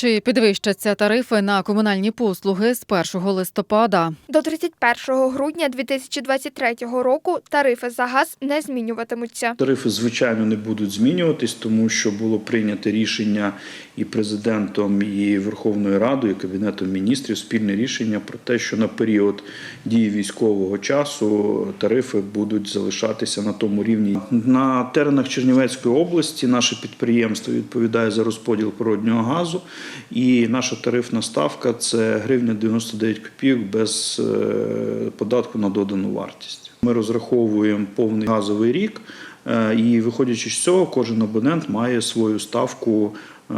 Чи підвищаться тарифи на комунальні послуги з 1 листопада? До 31 грудня 2023 року тарифи за газ не змінюватимуться. Тарифи, звичайно, не будуть змінюватись, тому що було прийнято рішення і президентом, і Верховною Радою, і Кабінетом міністрів спільне рішення про те, що на період дії військового часу тарифи будуть залишатися на тому рівні. На теренах Чернівецької області наше підприємство відповідає за розподіл природнього газу, і наша тарифна ставка це гривня 99 копійок без е, податку на додану вартість. Ми розраховуємо повний газовий рік, е, і виходячи з цього, кожен абонент має свою ставку е,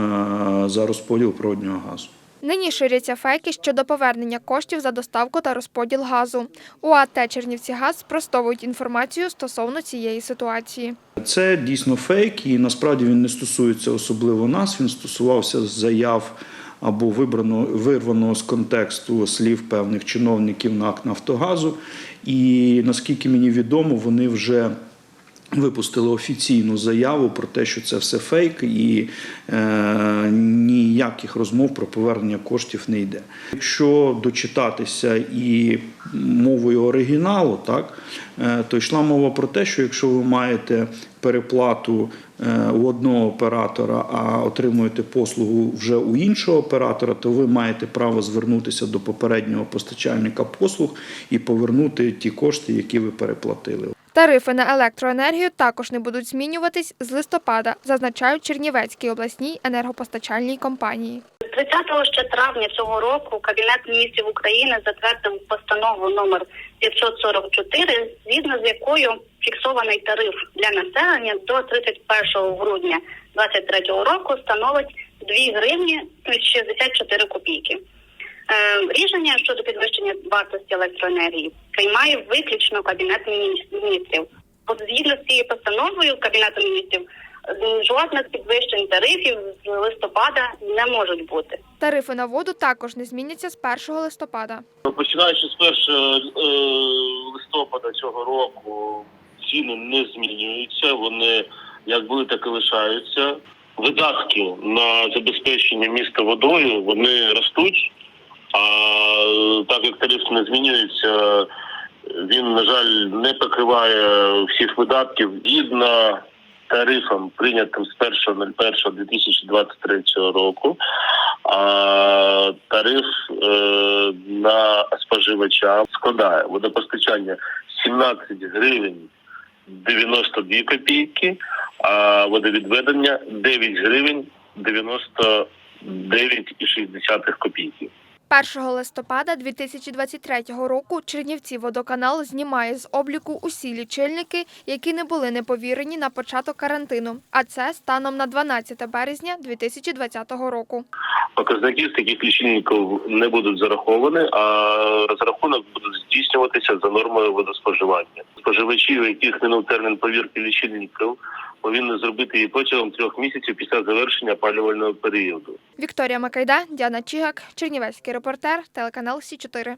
за розподіл природнього газу. Нині ширяться фейки щодо повернення коштів за доставку та розподіл газу. У АТ Чернівцігаз спростовують інформацію стосовно цієї ситуації. Це дійсно фейк, і насправді він не стосується особливо нас. Він стосувався заяв або вибрано вирваного з контексту слів певних чиновників НАК Нафтогазу. І наскільки мені відомо, вони вже. Випустили офіційну заяву про те, що це все фейк, і е, ніяких розмов про повернення коштів не йде. Якщо дочитатися і мовою оригіналу, так е, то йшла мова про те, що якщо ви маєте переплату е, у одного оператора, а отримуєте послугу вже у іншого оператора, то ви маєте право звернутися до попереднього постачальника послуг і повернути ті кошти, які ви переплатили. Тарифи на електроенергію також не будуть змінюватись з листопада, зазначають Чернівецькій обласній енергопостачальній компанії. 30 ще травня цього року Кабінет міністрів України затвердив постанову номер 544, згідно з якою фіксований тариф для населення до 31 грудня 2023 року становить 2 гривні 64 копійки. Е, Рішення щодо підвищення вартості електроенергії приймає виключно Кабінет міністрів. От згідно з цією постановою Кабінету міністрів жодних підвищень тарифів з листопада не можуть бути. Тарифи на воду також не зміняться з 1 листопада. Починаючи з 1 е, листопада цього року, ціни не змінюються. Вони як були, так і лишаються. Видатки на забезпечення міста водою вони ростуть. А так як тариф не змінюється, він на жаль не покриває всіх видатків згідно тарифам, прийнятим з 1.01.2023 року. А тариф е, на споживача складає водопостачання 17 гривень 92 копійки, а водовідведення 9 гривень 99,6 копійки. 1 листопада 2023 року Чернівці водоканал знімає з обліку усі лічильники, які не були неповірені на початок карантину. А це станом на 12 березня 2020 року. Показники з таких лічильників не будуть зараховані, а розрахунок буде здійснюватися за нормою водоспоживання. Споживачі, у яких минув термін повірки лічильників, повинні зробити її протягом трьох місяців після завершення опалювального періоду. Вікторія Макайда, Діана Чігак, Чернівецький репортер, телеканал Сі 4